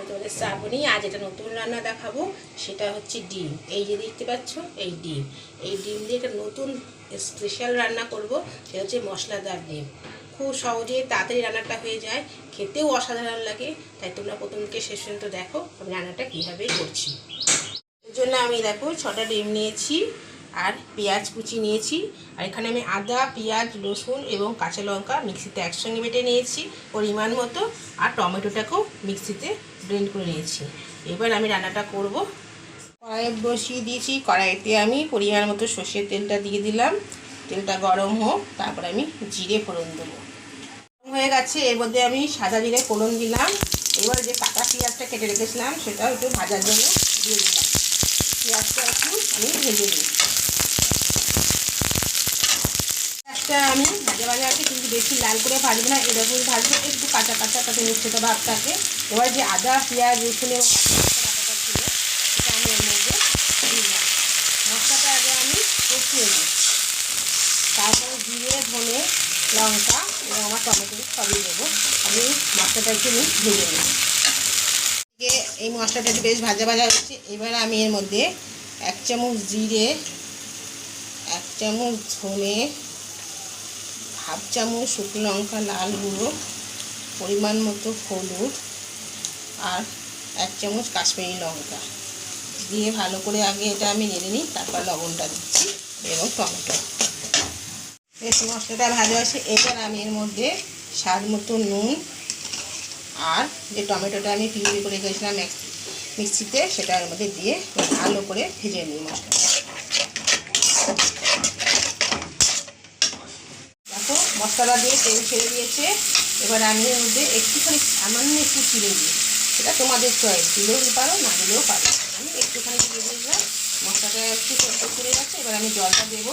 আমি তোমাদের শ্রাবণী আজ এটা নতুন রান্না দেখাবো, সেটা হচ্ছে ডিম। এই যে দেখতে পাচ্ছ, এই ডিম। এই ডিম দিয়ে একটা নতুন স্পেশাল রান্না করব, সেটা হচ্ছে মশলাদার ডিম। খুব সহজে তাড়াতাড়ি রান্নাটা হয়ে যায়, খেতেও অসাধারণ লাগে, তাই তোমরা প্রথম থেকে শেষ পর্যন্ত দেখো আমি রান্নাটা কীভাবে করছি। এর জন্য আমি দেখো ছটা ডিম নিয়েছি। আর পেঁয়াজ কুচি নিয়েছি। আর এখানে আমি আদা, পেঁয়াজ, রসুন এবং কাঁচা লঙ্কা মিক্সিতে একসঙ্গে বেটে নিয়েছি পরিমাণ মতো। আর টমেটোটাকেও মিক্সিতে ব্লেন্ড করে নিয়েছি। এবার আমি রান্নাটা করব। কড়াইয়ে বসিয়ে দিয়েছি। কড়াইতে আমি পরিমাণ মতো সর্ষের তেলটা দিয়ে দিলাম। তেলটা গরম হোক, তারপর আমি জিরে ফোড়ন দেবো। হয়ে গেছে, এর মধ্যে আমি সাদা জিরে ফোড়ন দিলাম। এবার যে কাঁচা পেঁয়াজটা কেটে রেখেছিলাম, সেটাও একটু ভাজার জন্য দিয়ে দিলাম। পেঁয়াজটা একটু আমি ভেজে নিই পেঁয়াজটা আমি ভাজা ভাজা আছে, কিন্তু বেশি লাল করে ভাজবো না এরকম ভাজবো, একটু কাঁচা কাঁচা তাতে মিশ্রিত ভাব থাকে। এবার যে আদা, পেঁয়াজ, রসুন এবং ছিল সেটা আমি এর মধ্যে মশলাটা আগে আমি কষিয়ে দিই তারপরে জিরে, ধনে, লঙ্কা এবং আমার টমেটো সবই দেবো। আমি মশলাটা একটু ভেজে নিই এই মশলাটা বেশ ভাজা ভাজা হচ্ছে। এবার আমি এর মধ্যে এক চামচ জিরে, এক চামচ ধনে হাফ চামচ শুকনো লঙ্কা, লাল গুঁড়ো, পরিমাণ মতো হলুদ আর এক চামচ কাশ্মীরি লঙ্কা। দিয়ে ভালো করে আগে এটা আমি নেড়ে নিই, তারপর লবণটা দিচ্ছি এবং টমেটো। বেশ, মশলাটা ভালো আছে। এবার আমি এর মধ্যে স্বাদ মতো নুন আর যে টমেটোটা আমি পিউরি করে রেখেছিলাম মিক্সিতে, সেটা এর মধ্যে দিয়ে ভালো করে ভেজে নিই মশলাটা দেখো মশলা দিয়ে তেল ছেড়ে দিয়েছে। এবার আমি এর মধ্যে একটুখানি সামান্য একটু চিড়ে দিই। সেটা তোমাদের চয়েস দিলেও পারো, না দিলেও পারো। আমি একটুখানি চিড়ে দিলাম। মশলাটা একটু সেদ্ধ করে গেছে, এবার আমি জলটা দেবো।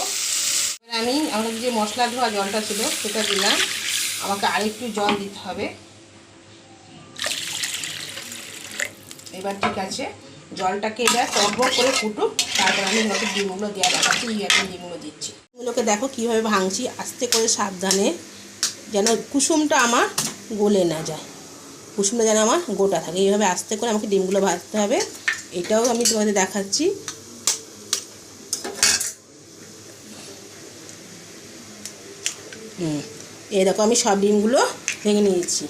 এবার আমি, আমাদের যে মশলা ধোয়া জলটা ছিল, সেটা দিলাম। আমাকে আরেকটু জল দিতে হবে। এবার ঠিক আছে, জলটাকে এবার টকবক করে ফুটুক তারপর আমি হয়তো ডিমগুলো দেওয়া দেখাচ্ছি এখন ডিমগুলো দিচ্ছি। ডিমগুলোকে দেখো কীভাবে ভাঙছি, আস্তে করে সাবধানে যেন কুসুমটা আমার গলে না যায়। কুসুমটা যেন আমার গোটা থাকে। এইভাবে আস্তে করে আমাকে ডিমগুলো ভাজতে হবে। এটাও আমি তোমাদের দেখাচ্ছি। হুম এরকম আমি সব ডিমগুলো ভেঙে নিয়েছি।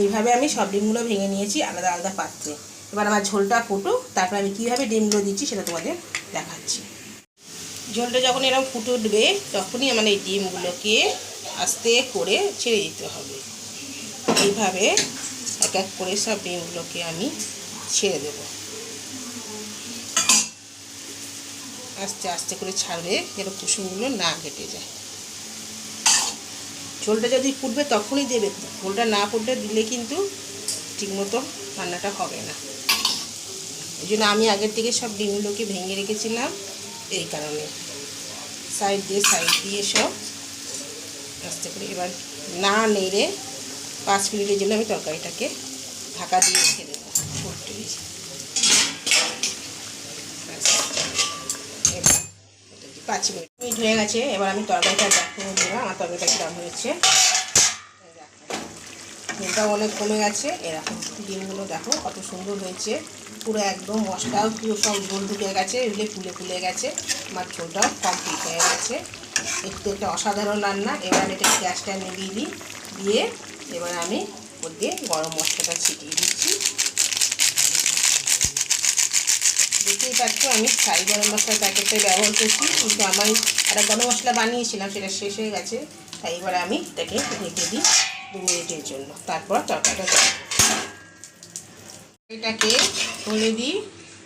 এইভাবে আমি সব ডিমগুলো ভেঙে নিয়েছি আলাদা আলাদা পাত্রে। এবার আমার ঝোলটা ফুটো তারপর আমি কীভাবে ডিমগুলো দিচ্ছি সেটা তোমাদের দেখাচ্ছি। ঝোলটা যখন এরকম ফুটে উঠবে তখনই আমার এই ডিমগুলোকে আস্তে করে ছেড়ে দিতে হবে। এইভাবে এক এক করে সব ডিমগুলোকে আমি ছেড়ে দেব। আস্তে আস্তে করে ছাড়বে যেন কুসুমগুলো না কেটে যায়। ঝোলটা যদি ফুটবে, তখনই দেবে। ঝোলটা না ফুটলে দিলে কিন্তু ঠিকমতো রান্নাটা হবে না। এই জন্য আমি আগের থেকে সব ডিমগুলোকে ভেঙে রেখেছিলাম। এই কারণে। সাইড দিয়ে সাইড দিয়ে সব আস্তে করে এবার না নেড়ে পাঁচ মিনিটের জন্য আমি তরকারিটাকে ঢাকা দিয়ে রেখে দেবো। ফুটতে দিয়ে এবার পাঁচ মিনিট মিনিট হয়ে গেছে। এবার আমি তরকারিটা দেখো, আমার তরকারিটা কিরম হয়েছে। ডিমটা অনেক কমে গেছে এরকম ডিমগুলো দেখো কত সুন্দর হয়েছে। পুরো একদম মশলাও পুরো সব ঝোল ঢুকে গেছে এগুলো ফুলে ফুলে গেছে। আমার ঝোলটাও কমপ্লিট হয়ে গেছে। একটু একটা অসাধারণ রান্না, এবার এটা গ্যাসটা নিভিয়ে দিই। দিয়ে এবার আমি ওর দিয়ে গরম মশলাটা ছিটিয়ে দিচ্ছি। দেখতেই পাচ্ছ আমি ছাই গরম মশলার প্যাকেটটা ব্যবহার করছি, কিন্তু আমার একটা গরম মশলা বানিয়েছিলাম, সেটা শেষ হয়ে গেছে। তাই এবার আমি এটাকে রেখে দিই। দু মিনিটের জন্য। তারপর তরকারিটা এটাকে তুলে দিই,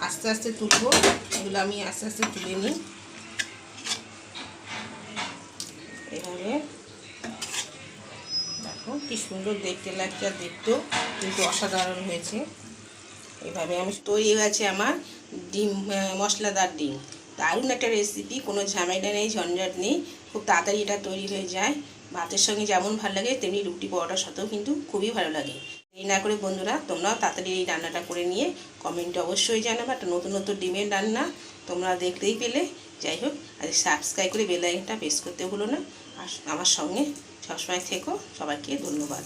আস্তে আস্তে তুলবো। এগুলো আমি আস্তে আস্তে তুলে নিই। এভাবে দেখো কি সুন্দর দেখতে লাগছে আর দেখতেও কিন্তু অসাধারণ হয়েছে। এভাবে আমি তৈরি হয়েছে আমার ডিম মশলাদার ডিম। দারুণ একটা রেসিপি কোনো ঝামেলা নেই, ঝঞ্ঝট নেই। খুব তাড়াতাড়ি এটা তৈরি হয়ে যায়। ভাতের সঙ্গে যেমন ভালো লাগে, তেমনি রুটি পরোটার সাথেও কিন্তু খুবই ভালো লাগে। এই না করে বন্ধুরা, তোমরাও তাড়াতাড়ি এই রান্নাটা করে নিয়ে কমেন্টে অবশ্যই জানাবে একটা নতুন নতুন ডিমের রান্না তোমরা দেখতেই পেলে। যাই হোক আর সাবস্ক্রাইব করে বেলাইনটা প্রেস করতে হলো না। আর আমার সঙ্গে সবসময় থেকো, সবাইকে ধন্যবাদ।